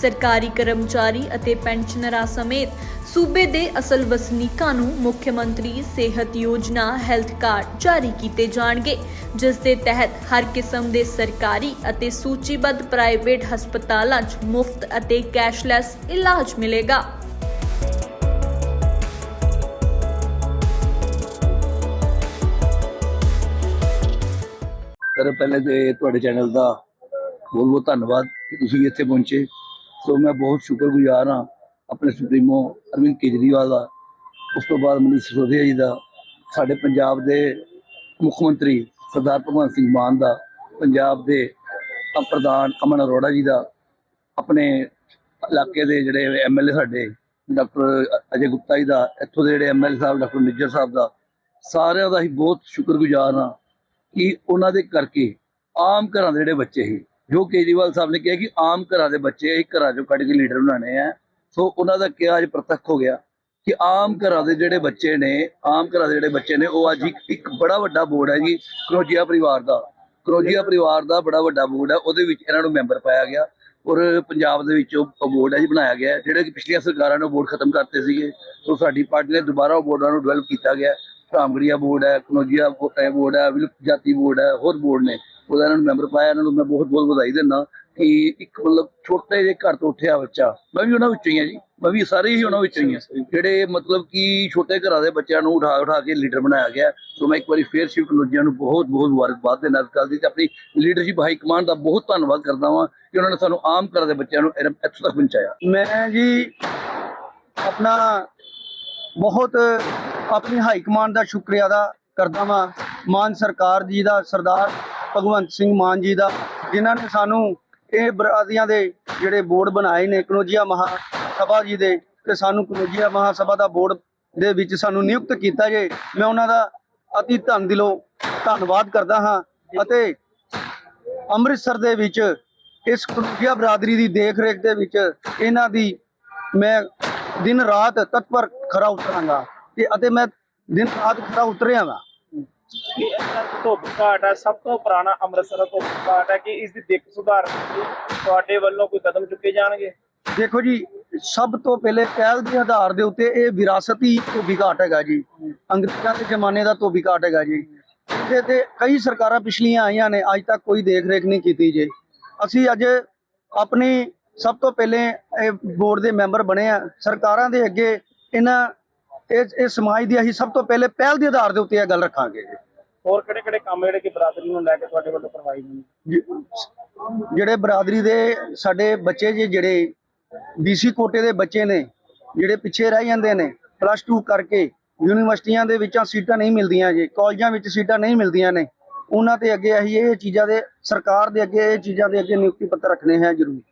ਸਰਕਾਰੀ ਕਰਮਚਾਰੀ ਅਤੇ ਪੈਨਸ਼ਨਰਾਂ ਸਮੇਤ ਸੂਬੇ ਦੇ ਅਸਲ ਵਸਨੀਕਾਂ ਨੂੰ ਮੁੱਖ ਮੰਤਰੀ ਸਿਹਤ ਯੋਜਨਾ ਹੈਲਥ ਕਾਰਡ ਜਾਰੀ ਕੀਤੇ ਜਾਣਗੇ, ਜਿਸ ਦੇ ਤਹਿਤ ਹਰ ਕਿਸਮ ਦੇ ਸਰਕਾਰੀ ਅਤੇ ਸੂਚੀਬੱਧ ਪ੍ਰਾਈਵੇਟ ਹਸਪਤਾਲਾਂ 'ਚ ਮੁਫਤ ਅਤੇ ਕੈਸ਼ਲੈਸ ਇਲਾਜ ਮਿਲੇਗਾ। ਸਰ, ਪਹਿਲੇ ਤੇ ਤੁਹਾਡੇ ਚੈਨਲ ਦਾ ਬਹੁਤ ਬਹੁਤ ਧੰਨਵਾਦ ਕਿ ਤੁਸੀਂ ਇੱਥੇ ਪਹੁੰਚੇ। ਸੋ ਮੈਂ ਬਹੁਤ ਸ਼ੁਕਰਗੁਜ਼ਾਰ ਹਾਂ ਆਪਣੇ ਸੁਪਰੀਮੋ ਅਰਵਿੰਦ ਕੇਜਰੀਵਾਲ ਦਾ। ਉਸ ਤੋਂ ਬਾਅਦ ਮਨੀਸ਼ ਸਿਸੋਦੀਆ ਜੀ ਦਾ, ਸਾਡੇ ਪੰਜਾਬ ਦੇ ਮੁੱਖ ਮੰਤਰੀ ਸਰਦਾਰ ਭਗਵੰਤ ਸਿੰਘ ਮਾਨ ਦਾ, ਪੰਜਾਬ ਦੇ ਪ੍ਰਧਾਨ ਅਮਨ ਅਰੋੜਾ ਜੀ ਦਾ, ਆਪਣੇ ਇਲਾਕੇ ਦੇ ਜਿਹੜੇ ਐਮਐਲਏ ਸਾਡੇ, ਡਾਕਟਰ ਅਜੇ ਗੁਪਤਾ ਜੀ ਦਾ, ਇੱਥੋਂ ਦੇ ਜਿਹੜੇ ਐਮਐਲਏ ਸਾਹਿਬ, ਡਾਕਟਰ ਨਿੱਜਰ ਸਾਹਿਬ ਦਾ, ਸਾਰਿਆਂ ਦਾ ਹੀ ਬਹੁਤ ਸ਼ੁਕਰਗੁਜ਼ਾਰ ਹਾਂ ਕਿ ਉਹਨਾਂ ਦੇ ਕਰਕੇ ਆਮ ਘਰਾਂ ਦੇ ਜਿਹੜੇ ਬੱਚੇ ਸੀ ਜੋ ਕੇਜਰੀਵਾਲ ਸਾਹਿਬ ਨੇ ਕਿਹਾ ਕਿ ਆਮ ਘਰਾਂ ਦੇ ਬੱਚੇ ਇੱਕ ਘਰਾਂ ਚੋਂ ਕੱਢ ਕੇ ਲੀਡਰ ਬਣਾਉਣੇ ਆ। ਸੋ ਉਹਨਾਂ ਦਾ ਕਿਹਾ ਅੱਜ ਪ੍ਰਤੱਖ ਹੋ ਗਿਆ ਕਿ ਆਮ ਘਰਾਂ ਦੇ ਜਿਹੜੇ ਬੱਚੇ ਨੇ, ਆਮ ਘਰਾਂ ਦੇ ਜਿਹੜੇ ਬੱਚੇ ਨੇ, ਉਹ ਅੱਜ ਇੱਕ ਇੱਕ ਬੜਾ ਵੱਡਾ ਬੋਰਡ ਹੈ ਜੀ, ਕਰੋਜੀਆ ਪਰਿਵਾਰ ਦਾ। ਕਰੋਜੀਆ ਪਰਿਵਾਰ ਦਾ ਬੜਾ ਵੱਡਾ ਬੋਰਡ ਹੈ, ਉਹਦੇ ਵਿੱਚ ਇਹਨਾਂ ਨੂੰ ਮੈਂਬਰ ਪਾਇਆ ਗਿਆ ਔਰ ਪੰਜਾਬ ਦੇ ਵਿੱਚ ਉਹ ਬੋਰਡ ਹੈ ਜੀ ਬਣਾਇਆ ਗਿਆ ਹੈ। ਜਿਹੜੇ ਕਿ ਪਿਛਲੀਆਂ ਸਰਕਾਰਾਂ ਨੇ ਬੋਰਡ ਖਤਮ ਕਰਤੇ ਸੀਗੇ। ਸੋ ਸਾਡੀ ਪਾਰਟੀ ਨੇ ਦੁਬਾਰਾ ਉਹ ਬੋਰਡਾਂ ਨੂੰ ਡਿਵੈਲਪ ਕੀਤਾ ਗਿਆ। ਰਾਮਗੜੀਆ ਬੋਰਡ ਹੈ, ਕਨੋਜੀਆ ਬੋਰਡ ਹੈ, ਵਿਲੁਪਤ ਜਾਤੀ ਬੋਰਡ ਹੈ, ਹੋਰ ਬੋਰਡ ਨੇ। ਉਹਦਾ ਇਹਨਾਂ ਨੂੰ ਮੈਂਬਰ ਪਾਇਆ ਇਹਨਾਂ ਨੂੰ ਮੈਂ ਬਹੁਤ ਬਹੁਤ ਵਧਾਈ ਦਿੰਦਾ ਕਿ ਇੱਕ ਮਤਲਬ ਛੋਟੇ ਜਿਹੇ ਘਰ ਤੋਂ ਉੱਠਿਆ ਬੱਚਾ ਮੈਂ ਵੀ ਉਹਨਾਂ ਵਿੱਚੋਂ ਹੀ ਹਾਂ ਜੀ ਮੈਂ ਵੀ ਸਾਰੇ ਹੀ ਉਹਨਾਂ ਵਿੱਚੋਂ ਹੀ ਹਾਂ। ਜਿਹੜੇ ਮਤਲਬ ਕਿ ਛੋਟੇ ਘਰਾਂ ਦੇ ਬੱਚਿਆਂ ਨੂੰ ਉਠਾ ਉਠਾ ਕੇ ਲੀਡਰ ਬਣਾਇਆ ਗਿਆ ਸੋ ਮੈਂ ਇੱਕ ਵਾਰੀ ਫੇਰ ਸ਼ਿਵ ਕਨੋਜੀਆ ਨੂੰ ਬਹੁਤ ਬਹੁਤ ਮੁਬਾਰਕਬਾਦ ਦੇਣਾ ਕਰਦੀ ਤੇ ਆਪਣੀ ਲੀਡਰਸ਼ਿਪ ਹਾਈ ਕਮਾਂਡ ਦਾ ਬਹੁਤ ਧੰਨਵਾਦ ਕਰਦਾ ਵਾਂ ਕਿ ਉਹਨਾਂ ਨੇ ਸਾਨੂੰ ਆਮ ਘਰਾਂ ਦੇ ਬੱਚਿਆਂ ਨੂੰ ਇੱਥੋਂ ਤੱਕ ਪਹੁੰਚਾਇਆ। ਮੈਂ ਜੀ ਆਪਣਾ ਬਹੁਤ ਆਪਣੀ ਹਾਈ ਕਮਾਂਡ ਦਾ ਸ਼ੁਕਰੀਆ ਅਦਾ ਕਰਦਾ ਵਾਂ। ਮਾਨ ਸਰਕਾਰ ਜੀ ਦਾ ਸਰਦਾਰ ਭਗਵੰਤ ਸਿੰਘ ਮਾਨ ਜੀ ਦਾ, ਜਿਨ੍ਹਾਂ ਨੇ ਸਾਨੂੰ ਇਹ ਬਰਾਦੀਆਂ ਦੇ ਜਿਹੜੇ ਬੋਰਡ ਬਣਾਏ ਨੇ, ਕਨੋਜੀਆ ਮਹਾ ਸਭਾ ਜੀ ਦੇ, ਤੇ ਸਾਨੂੰ ਕਨੋਜੀਆ ਮਹਾ ਸਭਾ ਦਾ ਬੋਰਡ ਦੇ ਵਿੱਚ ਸਾਨੂੰ ਨਿਯੁਕਤ ਕੀਤਾ ਜੇ। ਮੈਂ ਉਹਨਾਂ ਦਾ ਅਤੀ ਧੰਨ ਦਿਲੋਂ ਧੰਨਵਾਦ ਕਰਦਾ ਹਾਂ ਅਤੇ ਅੰਮ੍ਰਿਤਸਰ ਦੇ ਵਿੱਚ ਇਸ ਕਨੋਜੀਆ ਬਰਾਦਰੀ ਦੀ ਦੇਖ ਰੇਖ ਦੇ ਵਿੱਚ ਇਹਨਾਂ ਦੀ ਮੈਂ ਦਿਨ ਰਾਤ ਤਤਪਰ ਖਰਾ ਉਤਰਾਂਗਾ। ਤੇ ਅਤੇ ਮੈਂ ਦਿਨ ਰਾਤ ਖਰਾ ਉਤਰਿਆ ਵਾਂ ਇਹਦਾ ਧੁੱਪ ਘਾਟ ਹੈ? ਸਭ ਤੋਂ ਪੁਰਾਣਾ ਅੰਮ੍ਰਿਤਸਰ ਧੁੱਪ ਘਾਟ ਹੈ ਕਿ ਇਸ ਦੀ ਦਿੱਖ ਸੁਧਾਰਨ ਲਈ ਤੁਹਾਡੇ ਵੱਲੋਂ ਕੋਈ ਕਦਮ ਚੁੱਕੇ ਜਾਣਗੇ? ਦੇਖੋ ਜੀ, ਸਭ ਤੋਂ ਪਹਿਲੇ ਪਹਿਲ ਦੇ ਆਧਾਰ ਦੇ ਉੱਤੇ ਇਹ ਵਿਰਾਸਤੀ ਧੋਬੀ ਘਾਟ ਹੈਗਾ ਜੀ। ਅੰਗਰੇਜ਼ਾਂ ਦੇ ਜ਼ਮਾਨੇ ਦਾ ਧੋਬੀ ਘਾਟ ਹੈਗਾ ਜੀ। ਇਹਦੇ ਤੇ ਕਈ ਸਰਕਾਰਾਂ ਪਿਛਲੀਆਂ ਆਈਆਂ ਨੇ, ਅੱਜ ਤੱਕ ਕੋਈ ਦੇਖ ਰੇਖ ਨਹੀਂ ਕੀਤੀ ਜੀ। ਅਸੀਂ ਅੱਜ ਆਪਣੀ ਸਭ ਤੋਂ ਪਹਿਲੇ ਇਹ ਬੋਰਡ ਦੇ ਮੈਂਬਰ ਬਣੇ ਆ। ਸਰਕਾਰਾਂ ਦੇ ਅੱਗੇ ਇਹਨਾਂ ਇਸ ਇਸ ਸਮਾਜ ਦੀ ਅਸੀਂ ਸਭ ਤੋਂ ਪਹਿਲੇ ਪਹਿਲ ਦੇ ਆਧਾਰ ਦੇ ਉੱਤੇ ਇਹ ਗੱਲ ਰੱਖਾਂਗੇ। ਹੋਰ ਕਿਹੜੇ ਕਿਹੜੇ ਕੰਮ ਜਿਹੜੇ ਕਿ ਬਰਾਦਰੀ ਨੂੰ ਲੈ ਕੇ ਤੁਹਾਡੇ ਵੱਲੋਂ ਕਰਵਾਈ ਗਏ ਨੇ? ਜਿਹੜੇ ਬਰਾਦਰੀ ਦੇ ਸਾਡੇ ਬੱਚੇ ਜੀ ਜਿਹੜੇ ਬੀਸੀ ਕੋਟੇ ਦੇ ਬੱਚੇ ਨੇ ਜਿਹੜੇ ਪਿੱਛੇ ਰਹਿ ਜਾਂਦੇ ਨੇ ਪਲੱਸ 2 ਕਰਕੇ ਯੂਨੀਵਰਸਿਟੀਆਂ ਦੇ ਵਿੱਚੋਂ ਸੀਟਾਂ ਨਹੀਂ ਮਿਲਦੀਆਂ ਜੀ ਕਾਲਜਾਂ ਵਿੱਚ ਸੀਟਾਂ ਨਹੀਂ ਮਿਲਦੀਆਂ ਨੇ ਉਹਨਾਂ ਤੇ ਅੱਗੇ ਅਸੀਂ ਇਹ ਚੀਜ਼ਾਂ ਦੇ ਸਰਕਾਰ ਦੇ ਅੱਗੇ ਇਹ ਚੀਜ਼ਾਂ ਦੇ ਅੱਗੇ ਨਿਯੁਕਤੀ ਪੱਤਰ ਰੱਖਣੇ ਹੈ ਜ਼ਰੂਰੀ।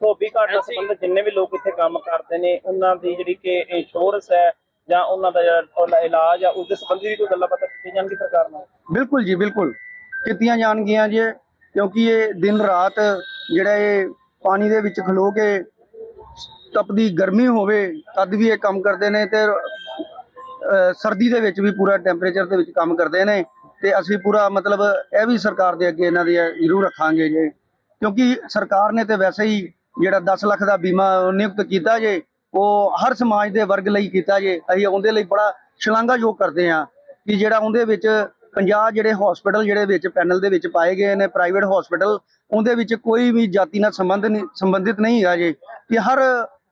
ਧੋਬੀ ਘਾਟ ਨਾਲ ਸੰਬੰਧਿਤ ਜਿੰਨੇ ਵੀ ਲੋਕ ਇੱਥੇ ਕੰਮ ਕਰਦੇ ਨੇ ਉਹਨਾਂ ਦੀ ਜਿਹੜੀ ਕਿ ਇੰਸ਼ੋਰੈਂਸ ਹੈ ਜਾਂ ਉਹਨਾਂ ਦਾ ਜਿਹੜਾ ਇਲਾਜ ਆ, ਉਸ ਦੇ ਸੰਬੰਧੀ ਵੀ ਕੋਈ ਗੱਲਾਂ ਬਾਤਾਂ ਕੀਤੀਆਂ ਜਾਣਗੀ ਸਰਕਾਰ ਨਾਲ? ਬਿਲਕੁਲ ਜੀ, ਬਿਲਕੁਲ। ਕੀਤੀਆਂ ਜਾਣਗੀਆਂ ਜੀ, ਕਿਉਂਕਿ ਇਹ ਦਿਨ ਰਾਤ ਜਿਹੜਾ ਇਹ ਪਾਣੀ ਦੇ ਵਿੱਚ ਖਲੋ ਕੇ ਤਪਦੀ ਗਰਮੀ ਹੋਵੇ, ਤਦ ਵੀ ਇਹ ਕੰਮ ਕਰਦੇ ਨੇ ਤੇ ਸਰਦੀ ਦੇ ਵਿੱਚ ਵੀ ਪੂਰਾ ਟੈਂਪਰੇਚਰ ਦੇ ਵਿੱਚ ਕੰਮ ਕਰਦੇ ਨੇ ਤੇ ਅਸੀਂ ਪੂਰਾ ਮਤਲਬ ਇਹ ਵੀ ਸਰਕਾਰ ਦੇ ਅੱਗੇ ਇਹਨਾਂ ਦੀ ਜ਼ਰੂਰ ਰੱਖਾਂਗੇ ਜੇ। ਕਿਉਂਕਿ ਸਰਕਾਰ ਨੇ ਤੇ ਵੈਸੇ ਹੀ ਜਿਹੜਾ 10 ਲੱਖ ਦਾ ਬੀਮਾ ਨਿਯੁਕਤ ਕੀਤਾ ਜੇ ਉਹ ਹਰ ਸਮਾਜ ਦੇ ਵਰਗ ਲਈ ਕੀਤਾ ਜੇ ਅਸੀਂ ਉਹਦੇ ਲਈ ਬੜਾ ਸ਼ਲਾਘਾਯੋਗ ਕਰਦੇ ਹਾਂ ਕਿ ਜਿਹੜਾ ਉਹਦੇ ਵਿੱਚ 50 ਜਿਹੜੇ ਹਸਪੀਟਲ ਜਿਹੜੇ ਵਿੱਚ ਪੈਨਲ ਦੇ ਵਿੱਚ ਪਾਏ ਗਏ ਨੇ ਪ੍ਰਾਈਵੇਟ ਹਸਪੀਟਲ ਉਹਦੇ ਵਿੱਚ ਕੋਈ ਵੀ ਜਾਤੀ ਨਾਲ ਸੰਬੰਧ ਨਹੀਂ ਸੰਬੰਧਿਤ ਨਹੀਂ ਹੈਗਾ ਜੀ ਕਿ ਹਰ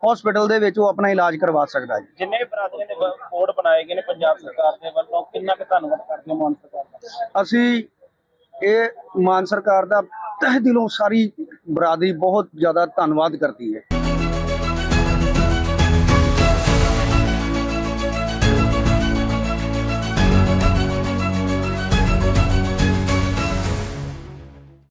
ਹਸਪੀਟਲ ਦੇ ਵਿੱਚ ਉਹ ਆਪਣਾ ਇਲਾਜ ਕਰਵਾ ਸਕਦਾ ਜੀ। ਜਿੰਨੇ ਬਰਾਦਰੀਆਂ ਦੇ ਬੋਰਡ ਬਣਾਏ ਗਏ ਨੇ ਪੰਜਾਬ ਸਰਕਾਰ ਦੇ ਵੱਲੋਂ ਕਿੰਨਾ ਕੁ ਧੰਨਵਾਦ ਕਰਦੇ ਮਾਨ ਸਰਕਾਰ ਦਾ? ਅਸੀਂ ਇਹ ਮਾਨ ਸਰਕਾਰ ਦਾ ਤਹਿ ਦਿਲੋਂ ਸਾਰੀ ਬਰਾਦਰੀ ਬਹੁਤ ਜ਼ਿਆਦਾ ਧੰਨਵਾਦ ਕਰਦੀ ਹੈ।